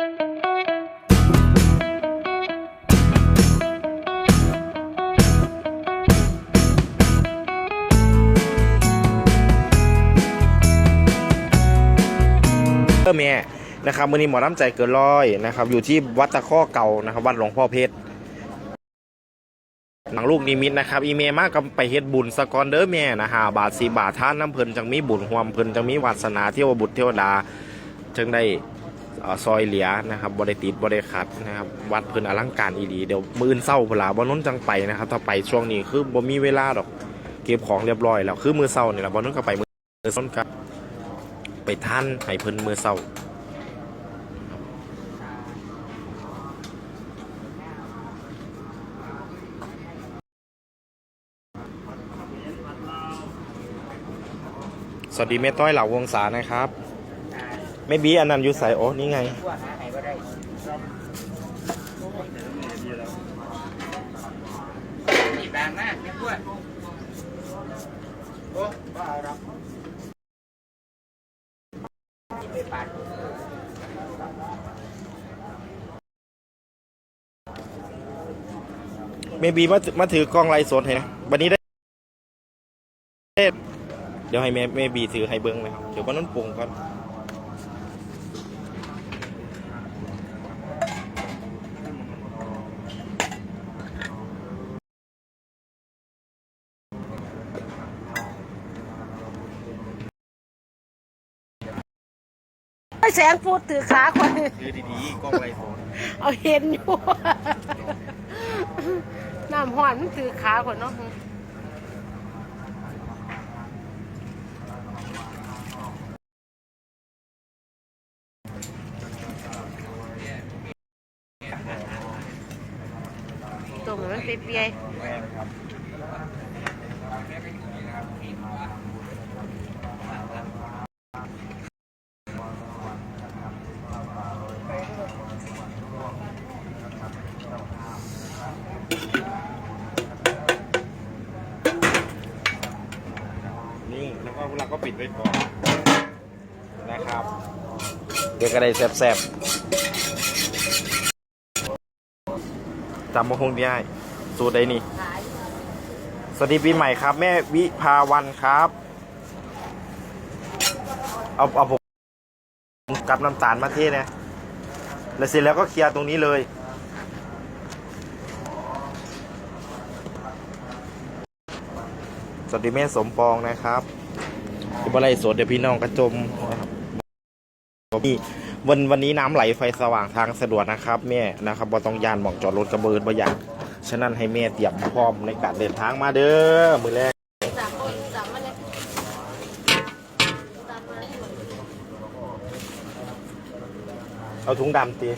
เออแม่นะครับวันนี้หมอน้ำใจเกินร้อยนะครับ อยู่ที่วัดตะข้อเก่านะครับ วัดหลวงพ่อเพชรหลังลูกนิมิตนะครับ อีเมมากกับไปเฮ็ดบุญสกอนเด้อแม่นะฮะบาทสีบาทท่านน้ำเพลินจังมีบุญหวมเพลินจังมีวาสนาเที่ยวบุตรเทวดาจึงได้ ซอยเหลียนะครับบริติดบริขัดนะครับวัดเพลินอลังการอีดีเดี๋ยวมืออื่นเศร้าพลาบนน้นจังไปนะครับ ถ้าไปช่วงนี้คือบ่มีเวลาดอกเก็บของเรียบร้อยแล้วคือมือเศร้านี่แหละบนน้นก็ไปมือส้นครับไปท่านให้เพิ่นมือเศร้าสวัสดีแม่ต้อยเหล่าวงศานะครับ ไม่บีอันนั้นอยู่ใส่โอ้นี่ไง ว่าหาไหนก็ได้นี่บางมากไม่ควรโอ้บ้าเอาหรอกไปปาดเมบีมามาถือกล้องไลฟ์สดให้นะวันนี้ได้ เดี๋ยวให้แม่เมบีถือให้เบิ้งนะครับ เดี๋ยววันนั้นปรุงก่อน แสงพูดถือขาคนถือดีๆกล้องไลฟ์สดเอาเห็นอยู่ น้ำหวานมันถือขาคนเนาะตัวเหมือนมันเปียๆ นี่แล้วก็เราก็ปิดไว้ก่อนนะครับเดี๋ยวก็ได้แซ่บๆจำมาคงได้สูตรใดนี่ สวัสดีปีใหม่ครับ แม่วิภาวันครับ เอาเอาผมกับน้ำตาลมาเทนะแล้วเสร็จแล้วก็เคลียร์ตรงนี้เลย สวัสดีแม่สมปองนะครับที่บไรสดเดี๋ยวพี่น้องกระจมนะครับนี่วันวันนี้น้ำไหลไฟสว่างทางสะดวกนะครับแม่นะครับบ่ต้องยานหมองจอดรถกระเบิดบ่อยากฉะนั้นให้แม่เตรียมพร้อมในการเดินทางมาเด้อมือแรกเอาถุงดำตี